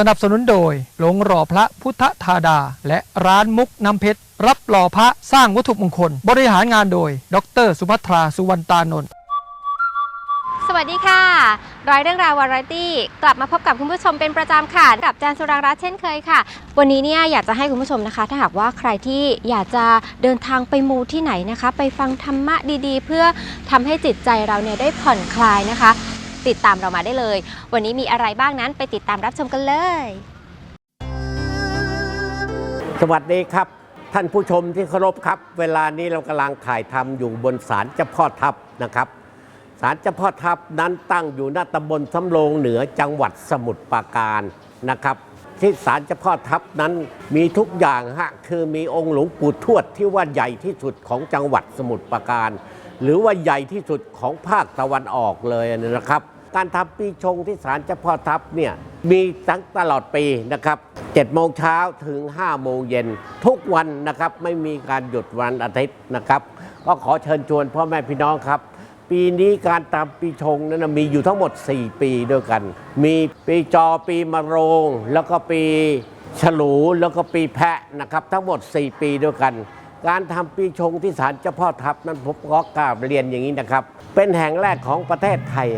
สนับสนุนโดยหลงหล่อพระพุทธธาดา และร้านมุกน้ำเพชร รับหล่อพระสร้างวัตถุมงคล บริหารงานโดย ดร สุภัทรา สุวรรณตานนท์สวัสดีค่ะ ร้อยเรื่องราววาไรตี้กลับมาพบกับคุณผู้ชมเป็นประจำค่ะ กับจารย์สุรางรัตน์เช่นเคยค่ะ วันนี้เนี่ยอยากจะให้คุณผู้ชมนะคะ ถ้าหากว่าใครที่อยากจะเดินทางไปมูที่ไหนนะคะ ไปฟังธรรมะดีๆ เพื่อทำให้จิตใจเราเนี่ยได้ผ่อนคลายนะคะ ติดตามเรามาได้เลย วันนี้มีอะไรบ้างนั้นไปติดตามรับชมกันเลย สวัสดีครับ ท่านผู้ชมที่เคารพครับ เวลานี้เรากำลังถ่ายทำอยู่บนศาลเจ้าพ่อทัพนะครับศาลเจ้าพ่อทัพนั้นตั้งอยู่ณตำบลสำโรงเหนือจังหวัดสมุทรปราการนะครับ ที่ศาลเจ้าพ่อทัพนั้นมีทุกอย่างฮะคือมีองค์หลวงปู่ทวดที่ว่าใหญ่ที่สุดของจังหวัดสมุทรปราการ หรือว่าใหญ่ที่สุดของภาคตะวันออกเลยนะครับ การทำปีชงที่ศาลเจ้าพ่อทัพเนี่ยมีทั้งตลอดปีนะครับ7โมงเช้าถึง 5 โมงเย็นทุกวันนะครับไม่มีการหยุดวันอาทิตย์นะครับ ก็ขอเชิญชวนพ่อแม่พี่น้องครับ ปีนี้การทำปีชงนั้นมีอยู่ทั้งหมด 4 ปีด้วยกัน มีปีจอปีมะโรง แล้วก็ปีฉลูแล้วก็ปีแพะนะครับ ทั้งหมด 4 ปีด้วยกัน การทำปีชงที่ศาลเจ้าพ่อทัพนั้นผมขอกราบเรียนอย่างนี้นะครับ เป็นแห่งแรกของประเทศไทย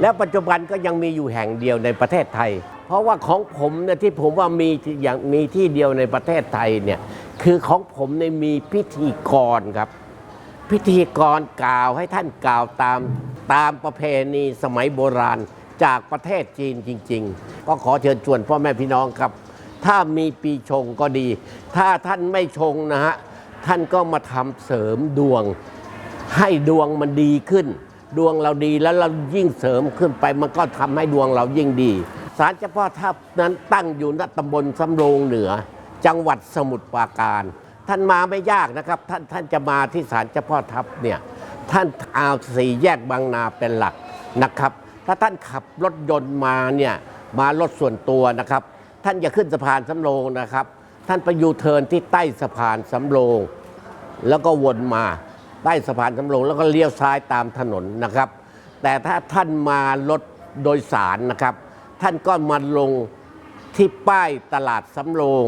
แล้วปัจจุบันก็ยังมีอยู่แห่งเดียวในประเทศไทย เพราะว่าของผมเนี่ยที่ผมว่ามีอย่างมีที่เดียวในประเทศไทยเนี่ยคือของผมเนี่ยมีพิธีกรครับ พิธีกรกล่าวให้ท่านกล่าวตามตามประเพณีสมัยโบราณจากประเทศจีนจริง ๆ ก็ขอเชิญชวนพ่อแม่พี่น้องครับ ถ้ามีปีชงก็ดี ถ้าท่านไม่ชงนะฮะ ท่านก็มาทำเสริมดวง ให้ดวงมันดีขึ้น ดวงเราดีแล้วเรายิ่งเสริมขึ้นไป มันก็ทำให้ดวงเรายิ่งดีศาลเจ้าพ่อทัพนั้นตั้งอยู่ณตำบลสำโรงเหนือ จังหวัดสมุทรปราการ ท่านมาไม่ยากนะครับ ท่านท่านจะมาที่ศาลเจ้าพ่อทัพเนี่ยท่านเอาสี่แยกบางนาเป็นหลักนะครับ ถ้าท่านขับรถยนต์มาเนี่ยมารถส่วนตัวนะครับ ท่านจะขึ้นสะพานสำโรงนะครับ ท่านไปยูเทิร์นที่ใต้สะพานสำโรง แล้วก็วนมาใต้สะพานสำโรงแล้วก็เลี้ยวซ้ายตามถนนนะครับ แต่ถ้าท่านมารถโดยสารนะครับ ท่านก็มาลงที่ป้ายตลาดสำโรง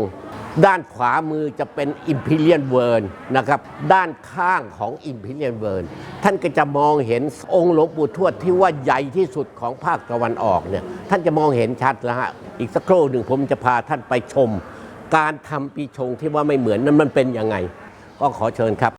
ด้านขวามือจะเป็น Imperial w o r l d นนะครับ ด้านข้างของ Imperial w o r l d ท่านก็จะมองเห็นองค์หลวงปู่ทวดที่ว่าใหญ่ที่สุดของภาคตะวันออกเนี่ยท่านจะมองเห็นชัดแล้วฮะอีกสักครู่หนึ่งผมจะพาท่านไปชม การทำปีชงที่ว่าไม่เหมือนนั้นมันเป็นยังไง ก็ขอเชิญครับ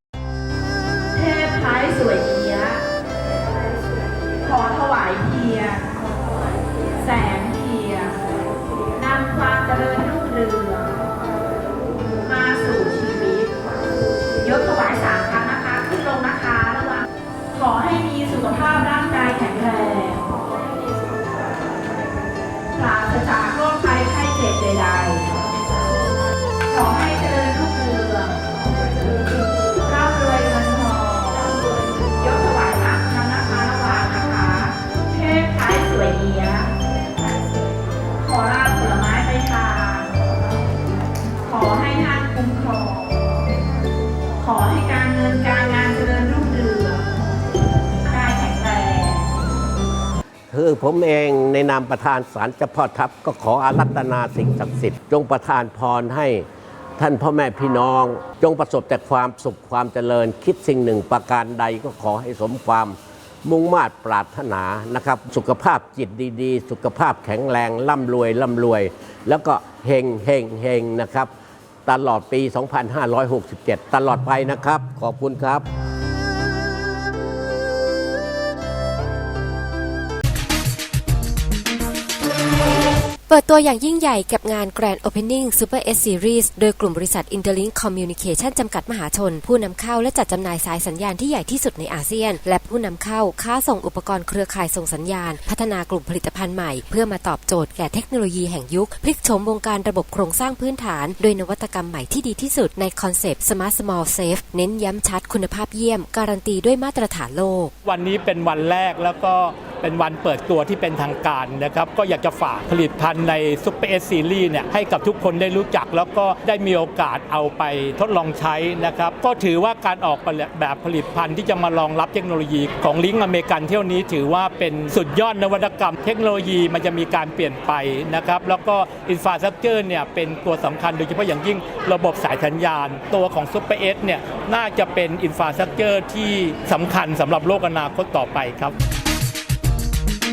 การเงินการงานเจริญรุ่งเรืองกายแข็งแรงคือผมเองในนามประธานศาลเจ้าพ่อทัพก็ขออารัตนาสิ่งศักดิ์สิทธิ์จงประทานพรให้ท่านพ่อแม่พี่น้อง จงประสบแต่ความสุขความเจริญ คิดสิ่งหนึ่งประการใดก็ขอให้สมความมุ่งมา่ปรารถนานะครับ สุขภาพจิตดีๆ สุขภาพแข็งแรงร่ำรวยร่ำรวย แล้วก็เฮงเฮงเฮงนะครับ ตลอดปี 2567 ตลอดไปนะครับ ขอบคุณครับ ปิดตัวอย่างยิ่งใหญ่กับงาน Grand Opening Super S Series โดยกลุ่มบริษัท Interlink Communication จำกัดมหาชน ผู้นำเข้าและจัดจำหน่ายสายสัญญาณที่ใหญ่ที่สุดในอาเซียน และผู้นำเข้าค้าส่งอุปกรณ์เครือข่ายส่งสัญญาณ พัฒนากลุ่มผลิตภัณฑ์ใหม่ เพื่อมาตอบโจทย์แก่เทคโนโลยีแห่งยุค พลิกโฉมวงการระบบโครงสร้างพื้นฐาน โดยนวัตกรรมใหม่ที่ดีที่สุดในคอนเซปต์ Smart Small Safe เน้นย้ำชัดคุณภาพเยี่ยม การันตีด้วยมาตรฐานโลก วันนี้เป็นวันแรกแล้วก็ เป็นวันเปิดตัวที่เป็นทางการนะครับ ก็อยากจะฝากผลิตภัณฑ์ในซุปเปอร์เอสซีรีส์เนี่ยให้กับทุกคนได้รู้จัก แล้วก็ได้มีโอกาสเอาไปทดลองใช้นะครับ ก็ถือว่าการออกแบบผลิตภัณฑ์ที่จะมารองรับเทคโนโลยีของลิงก์อเมริกันเที่ยวนี้ถือว่าเป็นสุดยอดนวัตกรรม เทคโนโลยีมันจะมีการเปลี่ยนไปนะครับ แล้วก็อินฟาสตรักเจอร์เนี่ยเป็นตัวสำคัญโดยเฉพาะอย่างยิ่งระบบสายสัญญาณ ตัวของซุปเปอร์เอสเนี่ยน่าจะเป็นอินฟาสตรักเจอร์ที่สำคัญสำหรับโลกอนาคตต่อไปครับ รู้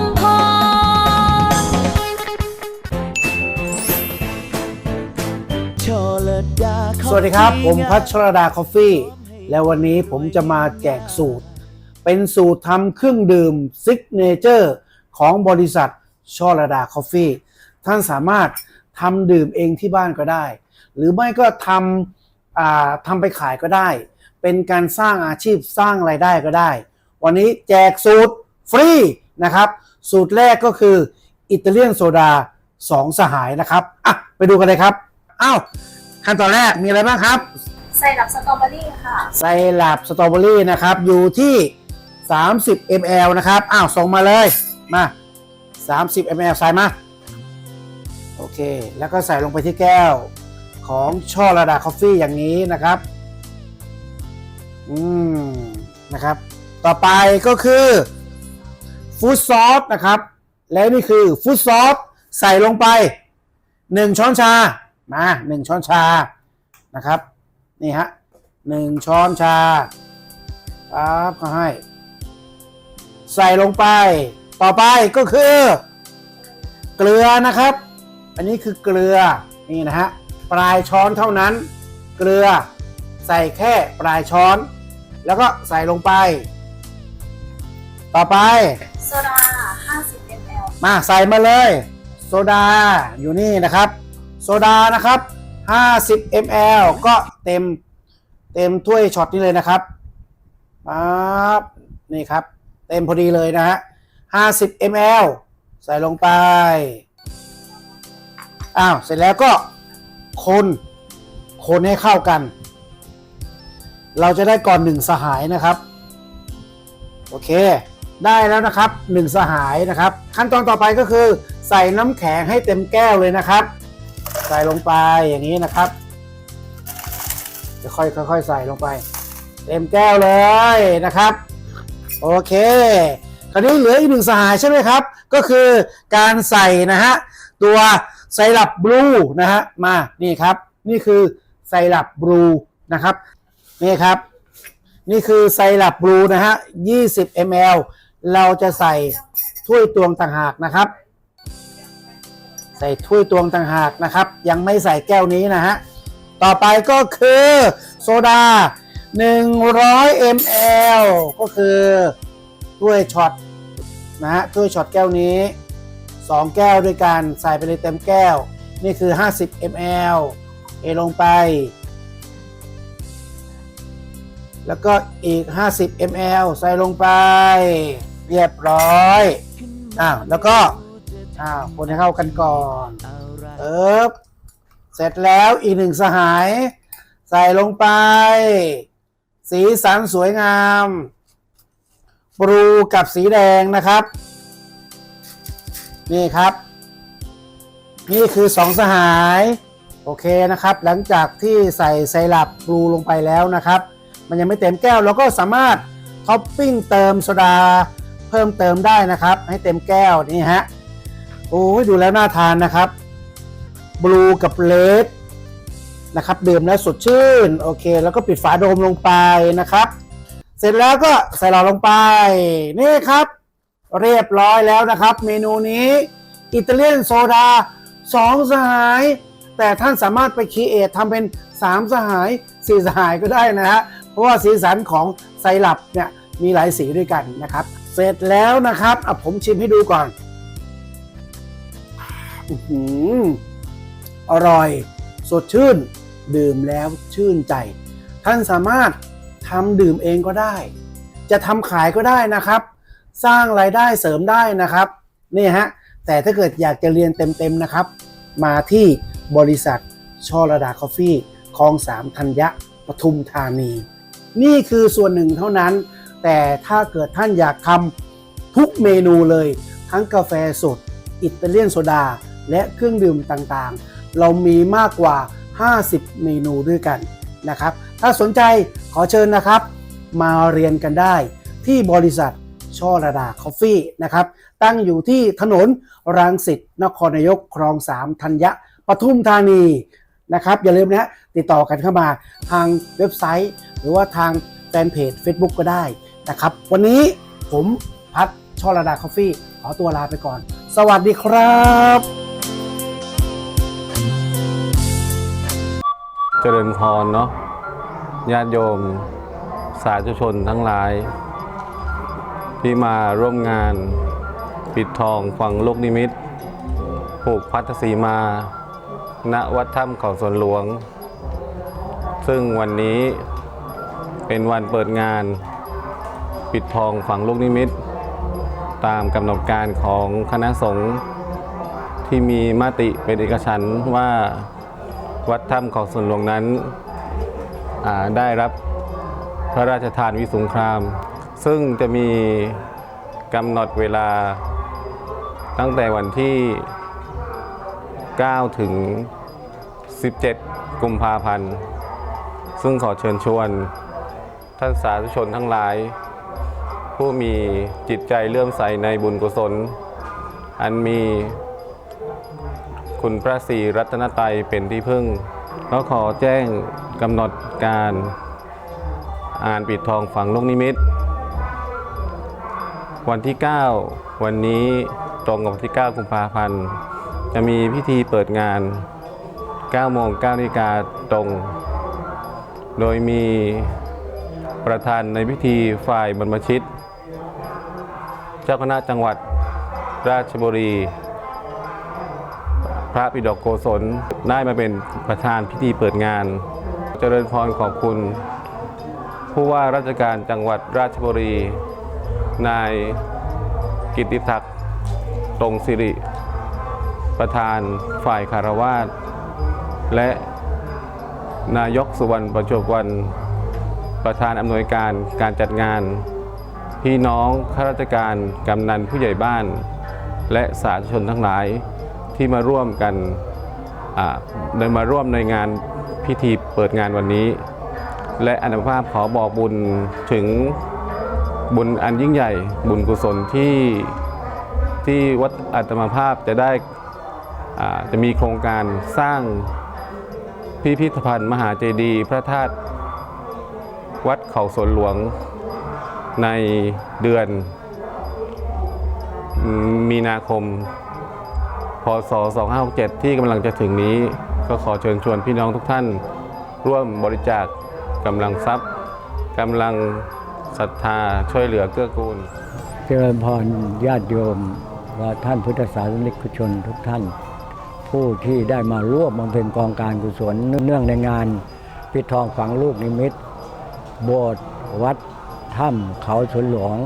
สวัสดีครับ ผมพัชรดาคอฟฟี่ และวันนี้ผมจะมาแจกสูตร เป็นสูตรทำเครื่องดื่มซิกเนเจอร์ของบริษัทชอระดาคอฟฟี่ ท่านสามารถทำดื่มเองที่บ้านก็ได้ หรือไม่ก็ทำทำไปขายก็ได้ เป็นการสร้างอาชีพสร้างไรายได้ก็ได้ วันนี้แจกสูตรฟรีนะครับ สูตรแรกก็คืออิตาเลียนโซดาสองสหายนะครับอะไปดูกันเลยครับอ้าว ขั้นตอนแรกมีอะไรบ้างครับ ใส่ดับสตรอเบอรี่ค่ะ ไซรัปสตรอเบอรี่นะครับ อยู่ที่ 30 ml นะครับ อ้าว ส่งมาเลย มา 30 ml ใส่มา โอเค แล้วก็ใส่ลงไปที่แก้ว ของช่อระดาคอฟฟี่อย่างนี้นะครับ อืม นะครับ ต่อไปก็คือฟู้ดซอสนะครับ และนี่คือฟู้ดซอสใส่ลงไป 1 ช้อนชา มา1ช้อนชานะครับ นี่ฮะหนึ่งช้อนชาปั๊บก็ให้ ใส่ลงไป ต่อไปก็คือ เกลือนะครับ อันนี้คือเกลือนี่นะฮะปลายช้อนเท่านั้น เกลือใส่แค่ปลายช้อน แล้วก็ใส่ลงไป ต่อไป โซดา 50 ml มาใส่มาเลย โซดาอยู่นี่นะครับ โซดานะครับ 50 ml ก็เต็มเต็มถ้วยช็อตนี้เลยนะครับปั๊บนี่ครับ เต็มพอดีเลยนะฮะ 50 ml ใส่ลงไป อ้าว เสร็จแล้วก็คน คนให้เข้ากัน เราจะได้ก่อนหนึ่งสหายนะครับ โอเค ได้แล้วนะครับหนึ่งสหายนะครับ ขั้นตอนต่อไปก็คือ ใส่น้ำแข็งให้เต็มแก้วเลยนะครับ ส่ลงไปอย่างนี้นะครับจะค่อยค่อยๆใส่ลงไป เต็มแก้วเลยนะครับ โอเค คราวนี้เหลืออีกหนึ่งสหายใช่ไหมครับ ก็คือการใส่นะฮะตัวไซรัปบลูนะฮะมานี่ครับ นี่คือไซรัปบลูนะครับนี่ครับ นี่คือไซรัปบลูนะฮะ 20 ml เราจะใส่ถ้วยตวงต่างหากนะครับ ใส่ถ้วยตวงต่างหากนะครับ ยังไม่ใส่แก้วนี้นะฮะ ต่อไปก็คือโซดา 100 ml ก็คือถ้วยช็อตนะฮะถ้วยช็อตแก้วนี้ 2 แก้วด้วยกันใส่ไปเลยเต็มแก้ว นี่คือ 50 ml เทลงไป แล้วก็อีก 50 ml ใส่ลงไป เรียบร้อยอ้าวแล้วก็ อ้าวคนให้เข้ากันก่อนเอิบเสร็จแล้วอีกหนึ่งสหาย ใส่ลงไป สีสันสวยงามบลูกับสีแดงนะครับ นี่ครับ นี่คือสองสหาย โอเคนะครับ หลังจากที่ใส่ไซรัปบลูลงไปแล้วนะครับ มันยังไม่เต็มแก้วเราก็สามารถท็อปปิ้งเติมโซดาเพิ่มเติมได้นะครับ ให้เต็มแก้วนี่ฮะ โอ้ยดูแล้วน่าทานนะครับบลูกับเลดนะครับดื่มแล้วสดชื่น โอเค แล้วก็ปิดฝาโดมลงไปนะครับ เสร็จแล้วก็ใส่หลอดลงไป นี่ครับ เรียบร้อยแล้วนะครับ เมนูนี้ อิตาเลียนโซดาสองสหาย แต่ท่านสามารถไปคีเอททำเป็น3สหาย4สหายก็ได้นะฮะเพราะว่าสีสันของไซรัปเนี่ยมีหลายสีด้วยกันนะครับ เสร็จแล้วนะครับอะผมชิมให้ดูก่อน อร่อย สดชื่น ดื่มแล้วชื่นใจ ท่านสามารถทำดื่มเองก็ได้ จะทำขายก็ได้นะครับ สร้างรายได้เสริมได้นะครับนี่ฮะแต่ถ้าเกิดอยากจะเรียนเต็มๆนะครับ มาที่บริษัทชอระดาคอฟฟี่คลองสามธัญญะปทุมธานี นี่คือส่วนหนึ่งเท่านั้น แต่ถ้าเกิดท่านอยากทำทุกเมนูเลย ทั้งกาแฟสด อิตาเลียนโซดา และเครื่องดื่มต่างๆ เรามีมากกว่า 50 เมนูด้วยกันนะครับ ถ้าสนใจขอเชิญนะครับ มาเรียนกันได้ที่บริษัทช่อระดาคอฟฟี่นะครับ ตั้งอยู่ที่ถนนรังสิตนครนายกคลองสามธัญญะปทุมธานีนะครับ อย่าลืมนะฮะติดต่อกันเข้ามาทางเว็บไซต์ หรือว่าทางแฟนเพจ Facebook ก็ได้นะครับ วันนี้ผมพัดช่อระดาคอฟฟี่ขอตัวลาไปก่อน สวัสดีครับ เจริญพรเนาะญาติโยม สาธุชนทั้งหลาย ที่มาร่วมงาน ปิดทองฝังลูกนิมิตผูกพัทธสีมา ณวัดถ้ำเขาสวนหลวง ซึ่งวันนี้เป็นวันเปิดงาน ปิดทองฝังลูกนิมิต ตามกำหนดการของคณะสงฆ์ที่มีมติเป็นเอกฉันว่า วัดถ้ำเขาสวนหลวงนั้นได้รับพระราชทานวิสุงคราม ซึ่งจะมีกำหนดเวลาตั้งแต่วันที่ 9 ถึง 17 กุมภาพันธ์ ซึ่งขอเชิญชวนท่านสาธุชนทั้งหลาย ผู้มีจิตใจเลื่อมใสในบุญกุศล อันมี คุณพระศรีรัตนตรัยเป็นที่พึ่งก็ขอแจ้งกำหนดการอ่านปิดทองฝังลูกนิมิต วันที่ 9 วันนี้ตรงกับวันที่ 9 กุมภาพันธ์ จะมีพิธีเปิดงาน 9 โมง9นาฬิกาตรง โดยมีประธานในพิธีฝ่ายบรรพชิต เจ้าคณะจังหวัดราชบุรี พระปิฎกโกศลได้มาเป็นประธานพิธีเปิดงาน เจริญพรขอบคุณ ผู้ว่าราชการจังหวัดราชบุรี นายกิติศักดิ์ตรงสิริ ประธานฝ่ายคารวาสและนายกสุวรรณประจบวัน ประธานอำนวยการการจัดงาน พี่น้องข้าราชการกำนันผู้ใหญ่บ้าน และสาธุชนทั้งหลาย ที่มาร่วมกันได้มาร่วมในงานพิธีเปิดงานวันนี้ และอนุภาพขอบอกบุญถึงบุญอันยิ่งใหญ่ บุญกุศลที่ที่วัดอัตมาภาพจะได้อ่าจะมีโครงการสร้างพิพิธภัณฑ์มหาเจดีย์พระธาตุวัดเขาสวนหลวงในเดือนมีนาคม พศ 2567 ที่กำลังจะถึงนี้ ก็ขอเชิญชวนพี่น้องทุกท่าน ร่วมบริจาคกำลังทรัพย์กำลังศรัทธาช่วยเหลือเกื้อกูล เจริญพรญาติโยมว่าท่านพุทธศาสนิกชนทุกท่าน ผู้ที่ได้มาร่วมบำเพ็ญกองการกุศลเนื่องในงานปิดทองฝังลูกนิมิต โบสถ์วัดถ้ำเขาสนหลวง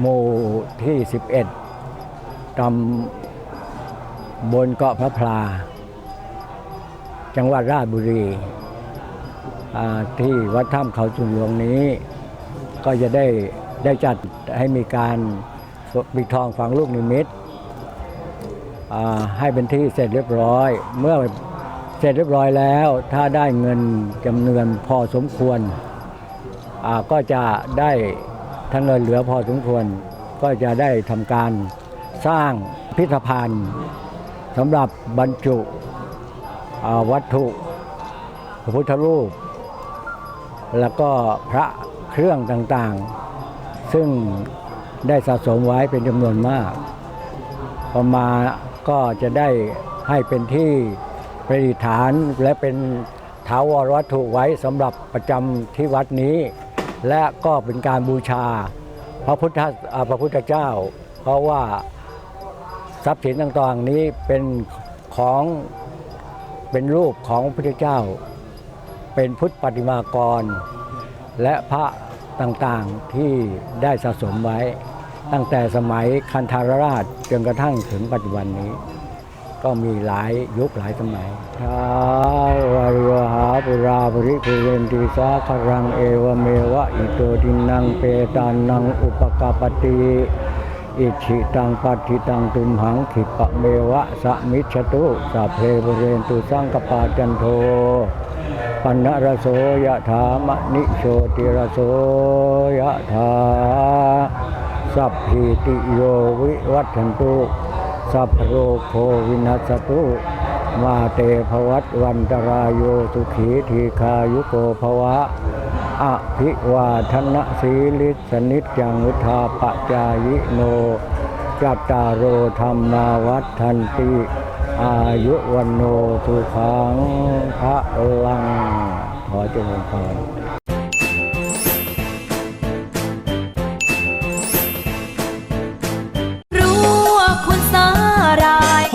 หมู่ที่ 11 ตำบนเกาะพระพลา จังหวัดราชบุรีที่วัดถ้ำเขาสวนหลวงนี้ ก็จะได้ได้จัดให้มีการปิดทองฝังลูกนิมิตให้เป็นที่เสร็จเรียบร้อย เมื่อเสร็จเรียบร้อยแล้ว ถ้าได้เงินจำนวนพอสมควรก็จะได้ถ้าเงินเหลือพอสมควร ก็จะได้ทำการ สร้างพิพิธภัณฑ์สำหรับบรรจุวัตถุพระพุทธรูป แล้วก็พระเครื่องต่างๆ ซึ่งได้สะสมไว้เป็นจำนวนมากพอมาก็จะได้ให้เป็นที่ประดิษฐานและเป็นถาวรวัตถุไว้สำหรับประจำที่วัดนี้ และก็เป็นการบูชาพระพุทธอาพระพุทธเจ้า เพราะว่า ทรัพย์สินต่างๆนี้เป็นของเป็นรูปของพระพุทธเจ้า เป็นพุทธปฏิมากร และพระต่างๆที่ได้สะสมไว้ ตั้งแต่สมัยคันธารราชจนกระทั่งถึงปัจจุบันนี้ ก็มีหลายยุคหลายสมัยท้าวาริวหาปุราปริภูเรนติสาคารังเอวเมวะอิโตดินังเปตานังอุปกาปติ อิชิตังปัติตังตุมหังขิปะเมวะสะมิชตุสัพเพบเรนตุสังกปาจันโทปันนรโสยะถามะนิโชติรโสยะถาสัพพิติโยวิวัตถันตุสัพพโรโควินัสตุ มาเตภวัตวันตรายโยสุขีทีคายุโกภวะ อภิวาทนะสีลิสนิจังวุธาปจายโนจัตตารโอธรรมาวัฒนติ อายุวันโนทุขังพระลัง ขอเจริญพรรู้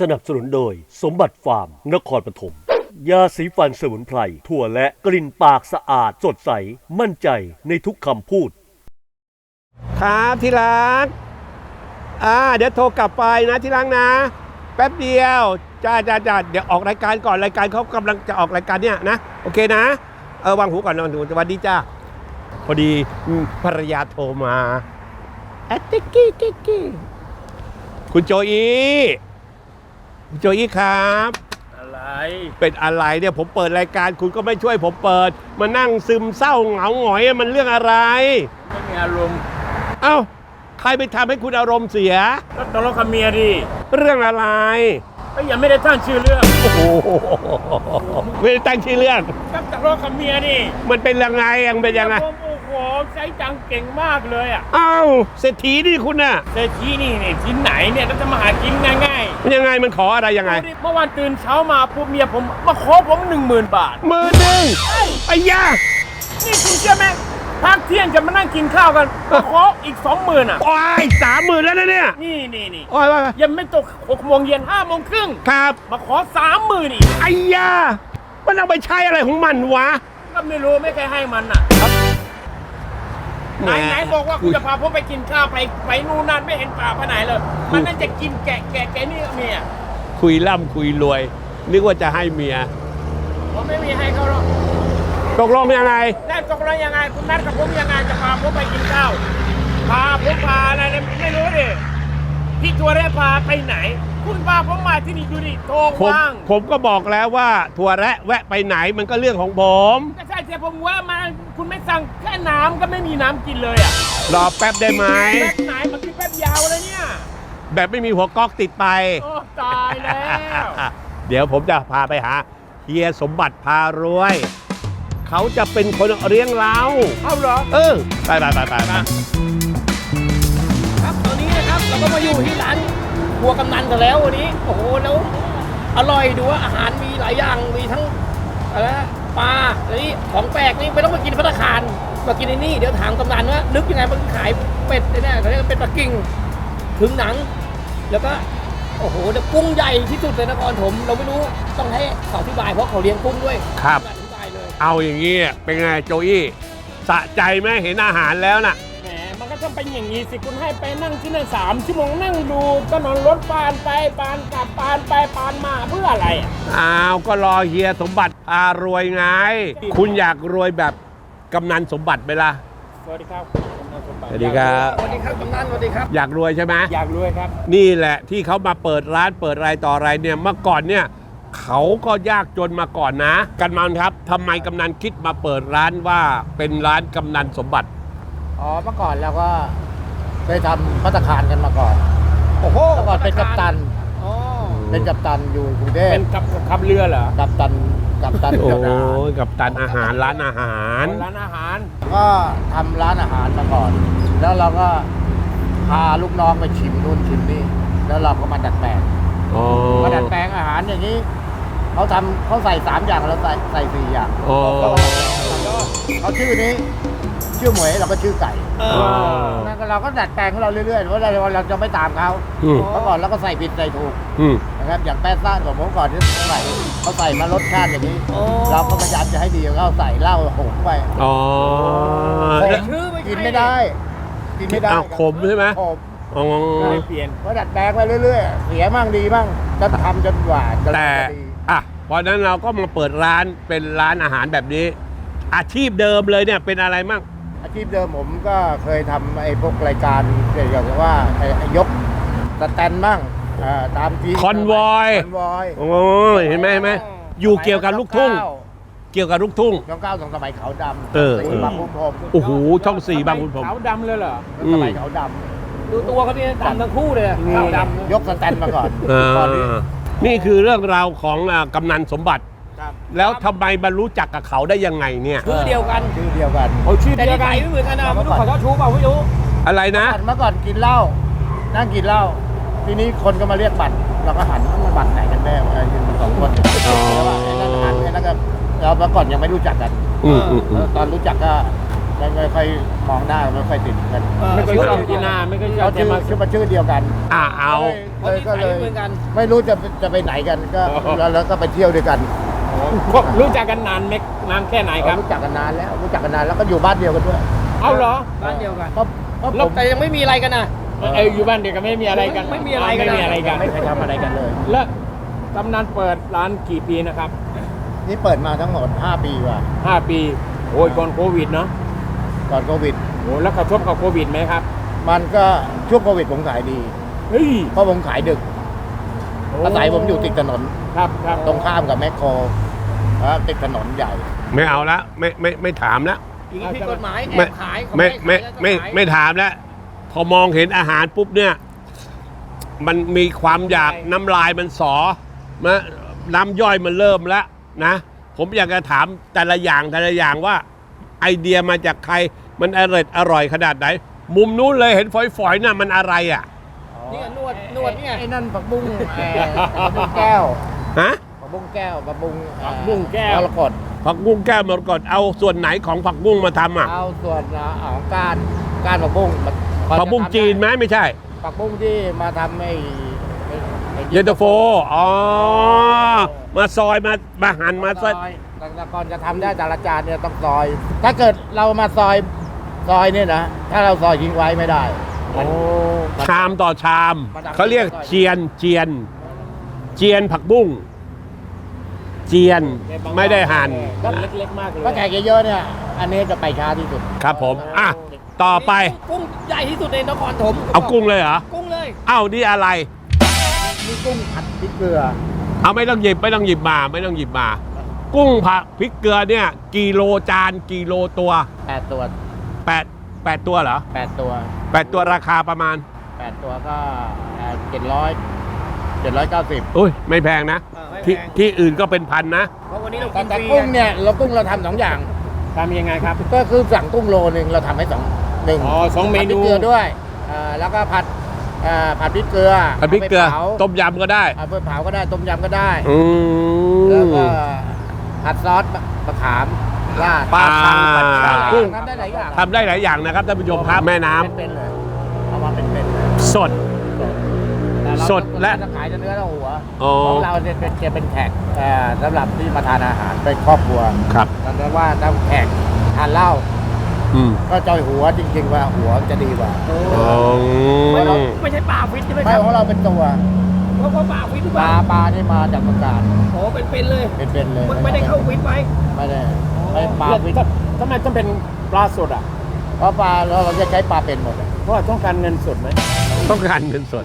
สนับสนุนโดย สมบัติฟาร์ม นครปฐม ยาสีฟันสมุนไพร ถั่วและกลิ่นปากสะอาดสดใส มั่นใจในทุกคำพูด ครับที่รัก อ่า เดี๋ยวโทรกลับไปนะที่รักนะ แป๊บเดียวจ้าจ้าจ้าเดี๋ยวออกรายการก่อนรายการเขากำลังจะออกรายการเนี่ยนะ โอเคนะ เออวางหูก่อนนอนหูสวัสดีจ้า พอดีอืมภรรยาโทรมาแอตติกกี้กิกกี้คุณโจอี โจอีครับ อะไร เป็นอะไรเนี่ยผมเปิดรายการคุณก็ไม่ช่วยผมเปิด มานั่งซึมเศร้าเหงาหงอยมันเรื่องอะไร ไม่มีอารมณ์ เอ้า ใครไปทำให้คุณอารมณ์เสีย ก็ตกลงกับเมียดิเรื่องอะไรก็ยังไม่ได้ตั้งชื่อเรื่องโอ้โหไม่ได้ตั้งชื่อเรื่องก็ตกลงกับเมียดิมันเป็นยังไงยังเป็นยังไงผมโอ้โหใช้จังเก่งมากเลยอะเอ้าเศรษฐีนี่คุณน่ะเศรษฐีนี่นี่ที่ไหนเนี่ยก็จะมาหากินง่ายมันยังไงมันขออะไรยังๆไงดูดิเมื่อวานตื่นเช้ามาปุ๊บเมียผมมาขอผมหนึ่งหมื่นบาทมือหนึ่งไอ้ยานี่คุณเชื่อไหมพักเที่ยงจะมานั่งกินข้าวกันมาขออีกสองหมื่นอะ โอ้ยสามหมื่นแล้วนะเนี่ยนี่นี่นี่โอ้ยโอ้ยโอ้ยยังไม่ตกหกโมงเย็นห้าโมงครึ่งครับมาขอสามหมื่นอีกไอ้ยามันเอาไปใช้อะไรของมันวะก็ไม่รู้ไม่เคยให้มันอะ ไหนไหนบอกว่าคุณจะพาผมไปกินข้าวไปไปนู่นนั่นไม่เห็นป่าไปไหนเลย มันนั่นจะกินแกะแกะแกะนี่เมียคุยล่ำคุยรวย นึกว่าจะให้เมียผมไม่มีให้เขาหรอกตกลงยังไงได้ตกลงยังไงคุณนัดกับผมยังไงจะพาผมไปกินข้าวพาผมพาอะไรเนี่ยไม่รู้ดิพี่ตัวแรกพาไปไหน คุณพาผมมาที่นี่ดูดิโทรผมว่างผมก็บอกแล้วว่าถั่วแระแวะไปไหนมันก็เรื่องของผม ก็ใช่แต่ผมว่ามาคุณไม่สั่งแค่น้ำก็ไม่มีน้ำกินเลยอะรอแป๊บได้ไหม แป๊บไหนมากินแป๊บยาวเลยเนี่ยแบบไม่มีหัวก๊อกติดไป โอ้ตายแล้วเดี๋ยวผมจะพาไปหาเฮียสมบัติพารวย เขาจะเป็นคนเลี้ยงเรา เอาเหรอเออ ไปไปไปไปไปครับตอนนี้นะครับเราก็มาอยู่ที่ร้านครัวกำนันกันแล้ววันนี้ โอ้โหแล้วอร่อยดูว่าอาหารมีหลายอย่างมีทั้งอะไรนะ ปลาแล้วนี่ของแปลกนี่ไม่ต้องมากินพัตตาคารมากินในนี่เดี๋ยวถามกำนันว่านึกยังไงมันขายเป็ดเนี่ยเขาเรียกว่าเป็ดปักกิ่งถึงหนัง แล้วก็โอ้โหเดี๋ยวกุ้งใหญ่ที่สุดในนครถมเราไม่รู้ต้องให้เขาอธิบายเพราะเขาเลี้ยงกุ้งด้วยครับ อธิบายเลย เอาอย่างนี้เป็นไงโจอี้สะใจไหมเห็นอาหารแล้วน่ะ เป็นอย่างนี้สิคุณให้ไปนั่งที่นั่นสามชั่วโมงนั่งดูก็นอนรถปานไปปานกลับปานไปปานมาเพื่ออะไรอะอ้าวก็รอเฮียสมบัติพารวยไง คุณอยากรวยแบบกำนันสมบัติไหมล่ะ สวัสดีครับสวัสดีครับ สวัสดีครับกำนันสวัสดีครับ อยากรวยใช่ไหม อยากรวยครับ นี่แหละที่เขามาเปิดร้านเปิดอะไรต่ออะไรเนี่ยเมื่อก่อนเนี่ยเขาก็ยากจนมาก่อนนะ กันมันครับทำไมกำนันคิดมาเปิดร้านว่าเป็นร้านกำนันสมบัติ อ๋อเมื่อก่อนเราก็เคยทำพัตตาคารกันมาก่อนโอ้โหเมื่อก่อนเป็นกัปตัน อ๋อเป็นกัปตันอยู่กรุงเทพเป็นขับขับเรือเหรอกัปตันกัปตันโอ้เจ้าหน้ายกับตันอาหารร้านอาหาร ร้านอาหารก็ทำร้านอาหารมาก่อน แล้วเราก็พาลูกน้องไปชิมนู่นชิมนี่แล้วเราก็มาดัดแปลงอ๋อ มาดัดแปลงอาหารอย่างนี้เขาทำเขาใส่สามอย่างเราใส่ใส่สี่อย่างอ๋อเขาชื่อนี้ ชื่อหมวยเราก็ชื่อไก่อ๋อนั่นก็เราก็ดัดแปลงของเราเรื่อยๆเพราะเราเราจะไม่ตามเขาอืม เมื่อก่อนเราก็ใส่ผิดใส่ถูกอืม นะครับอย่างแป้งซ่านของผมก่อนที่ใส่เขาใส่มารสชาติอย่างนี้เราก็พยายามจะให้ดีเขาใส่เหล้าหงไปอ๋อขแล้วมกินไม่ได้ กินไม่ได้อ้าวขมใช่ไหมขมอ๋อเปลี่ยนก็ดัดแปลงไปเรื่อยๆ เสียมั่งดีมั่งจะทำจนกว่าจะแต่ดีอะเพราะฉะนั้นเราก็มาเปิดร้านเป็นร้านอาหารแบบนี้ อาชีพเดิมเลยเนี่ยเป็นอะไรมั่ง อาชีพเดิมผมก็เคยทำไอ้พวกรายการเกี่ยวกับว่าไอ้ไอ้ยกสแตนมั่งอ่าตามที่คอนวอย คอนวอยโอ้ยเห็นไหมเห็นไหมอยู่เกี่ยวกับลูกทุ่ง เกี่ยวกับลูกทุ่ง น้องก้าวสองสมัยขาวดำเออ สีบางพุ่มพรมโอ้โหช่องสี่บางคุณผม ขาวดำเลยเหรอสมัยขาวดดูตัวเขาเนี่ยดำทั้งคู่เลยอะำขาวดำยกสแตนมาก่อนอ่ก่อนนี้านี่คือเรื่องราวของอ่ากำนันสมบัติ แล้วทำไมมารู้จักกับเขาได้ยังไงเนี่ย ชื่อเดียวกัน ชื่อเดียวกัน เขาชื่อเดียวกันไม่เหมือนกันนะไม่รู้เขาเจ้าชู้เปล่าไม่รู้อะไรนะ เมื่อก่อนกินเหล้านั่งกินเหล้าทีนี้คนก็มาเรียกบัตรเราก็หันว่ามันบัตรไหนกันแน่วะยืนสองคนอ๋อ แล้วว่าไอ้นั่นหันไอ้นั่นก็เราเมื่อก่อนยังไม่รู้จักกันอืมอืมอืม ตอนรู้จักก็ไม่ไม่ค่อยมองหน้าไม่ค่อยติดกันไม่เคยจำที่หน้าไม่เคยเขาจำชื่อมา ชื่อมาชื่อเดียวกันอ่าเอาเลยก็เลยเหมือนกันไม่รู้จะจะไปไหนกันก็แล้วแล้วก็ไปเที่ยวด้วยกัน รู้จักกันนานไหมนานแค่ไหนครับ รู้จักกันนานแล้วรู้จักกันนานแล้วก็อยู่บ้านเดียวกันด้วยเอาเหรอบ้านเดียวกันเพราะเพราะผแล้วมแต่ยังไม่มีอะไรกันนะ เอออยู่บ้านเดียวกันไม่มีอะไรกันไม่มีอะไรกัน ไม่มีอะไรกันไม่เคยทำอะไรกันเลย แล้วกำนันเปิดร้านกี่ปีนะครับนี่เปิดมาทั้งหมด 5 ปีว่ะ5ปีโอ้ยก่อนโควิดเนาะก่อนโควิด โอ้แล้วกระทบกับโควิดไหมครับมันก็ช่วงโควิดผมขายดี เฮ้ยเพราะผมขายดึกอาศัยผมอยู่ติดถนน ครับครับตรงข้ามกับแมคโครแล้วติดถนนใหญ่ ไม่เอาละไม่ไม่ไม่ถามแล้วอย่างนี้ผิดกฎหมายแอไม่บขายเขาไม่ไม่ให้ไม่ขายไม่ถามแล้วพอมองเห็นอาหารปุ๊บเนี่ย มันมีความอยากน้ำลายมันสอมาน้ำย่อยมันเริ่มแล้วนะ ผมอยากจะถามแต่ละอย่างแต่ละอย่างว่า ไอเดียมาจากใครมันอร่อยอร่อยขนาดไหน มุมนู้นเลยเห็นฝอยๆน่ะมันอะไรอะ นี่ไงนวดนวดนี่ไงไอ้นั่นผักบุ้งเอ่อผักบุ้งแก้ว ฮะผักบุ้งแก้วผักบุ้งเอ่อผักบุ้งแก้ว มรกตผักบุ้งแก้วมรกตเอาส่วนไหนของผักบุ้งมาทำอะเอาส่วนของก้านก้านผักบุ้งมาผักบุ้งจีนไหมไม่ใช่ผักบุ้งที่มาทำไอ้ไอ้ไอ้เย็นตาโฟอ๋อมาซอยมามาหั่นมาซซออยยแต่ก่อนจะทำได้แต่ละจานเนี่ยต้องซอย ถ้าเกิดเรามาซอยซอยเนี่ยนะถ้าเราซอยทิ้งไว้ไม่ได้มันมันชามต่อชามมาทำ เขาเรียกเจียนเจียน เจียนผักบุ้งเจียนไม่ได้หั่นก็เล็กๆมากเลยถ้าแขกเยอะๆเนี่ย อันนี้จะไปช้าที่สุด ครับผม อะ ต่อไปกุ้งใหญ่ที่สุดในนครถมเอากุ้งเลยเหรอ กุ้งเลย เอ้านี่อะไรนี่กุ้งผัดพริกเกลือ เอาไม่ต้องหยิบไม่ต้องหยิบมาไม่ต้องหยิบมา กุ้งผัดพริกเกลือเนี่ยกิโลจานกิโลตัว8ตัวแปดแปดตัวเหรอ8ตัวแปดตัวราคาประมาณ8ตัวก็เจ็ดร้อย เจ็ดร้อยเก้าสิบอุ้ยไม่แพงนะที่ที่อื่นก็เป็นพันนะ เพราะวันนี้เราแต่กินแต่ฟรีกุ้งเนี่ยเรากุ้งเราทำสองอย่าง ทำยังไงครับ ก็คือสั่งกุ้งโลหนึ่งเราทำให้สองหนึ่งอ๋อสองเมนู ผัดพริกเกลือด้วยอ่าแล้วก็ผัดอ่าผัดพริกเกลือผัดพริกเกลือาไปผาต้มยำก็ได้ เอาไปเผาก็ได้ต้มยำก็ได้ อืแล้วม ก็ผัดซอสมะขามราดปลาคังผัดชากุ้ง ทำได้หลายอย่างทำได้หลายอย่างนะครับท่านผู้ชมครับแม่น้ำเป็นๆเลยเอามาเป็นๆเลย สดแต่ สดและจะขายแต่เนื้อและหัวอ๋อ ของเราเนี่ยเป็นจะเป็นแขกเอ่อสำหรับที่มาทานอาหารเป็นครอบครัวครับแต่ว่าถ้าแขกทานเหล้าอืมก็จอยหัวจริง ๆ ว่าหัวจะดีกว่าอ๋อไม่ใช่ปลาฟิตใช่ไหมครับไม่ของเราเป็นตัวเพราะว่าปลาฟิตหรือปเปลาล่าปลาที่มาจากเมืองการโอ้เป็นๆเลยเป็นๆเลยไม่ได้เข้าฟิตไว้ไม่ได้ไม่ปลาฟิตทำไมต้องเป็นปลาสดอะเพราะปลาเราเราจะใช้ปลาเป็นหมดอะเพราะว่าต้องการเงินสดไหม ต้องการเงินสด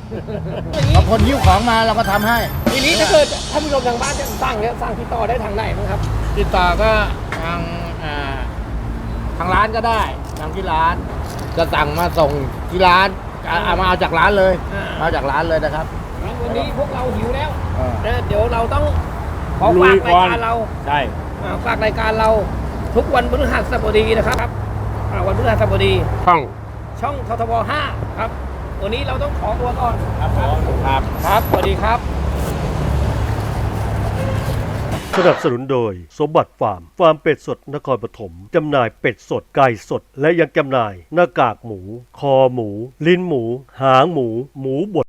บางคนยิ้วของมาเราก็ทำให้ ทีนี้ถ้าเกิดท่านผู้ชมทางบ้านจะสั่งเนี่ยสั่งติดต่อได้ทางไหนบ้างครับ ติดต่อก็ทางอ่าทางร้านก็ได้ทางที่ร้านจะสั่งมาส่งที่ร้านเอาเอามาเอาจากร้านเลยอ่า เอาจากร้านเลยนะครับงั้นวันนี้พวกเราหิวแล้วเออนะเดี๋ยวเราต้องขอลุฝากยรายก่อน การเราใช่ อ่าฝากรายการเราทุกวันพฤหัสบดีนะครับอ่าวันพฤหัสบดี ช่องช่องททบ5ครับ วันนี้เราต้องขอตัวก่อนครับผมครับครับสวัสดีครับ สนับสนุนโดย สมบัติฟาร์มฟาร์มเป็ดสดนครปฐมจำหน่ายเป็ดสดไก่สด และยังจำหน่ายหน้ากากหมู คอหมู ลิ้นหมู หางหมู หมูบด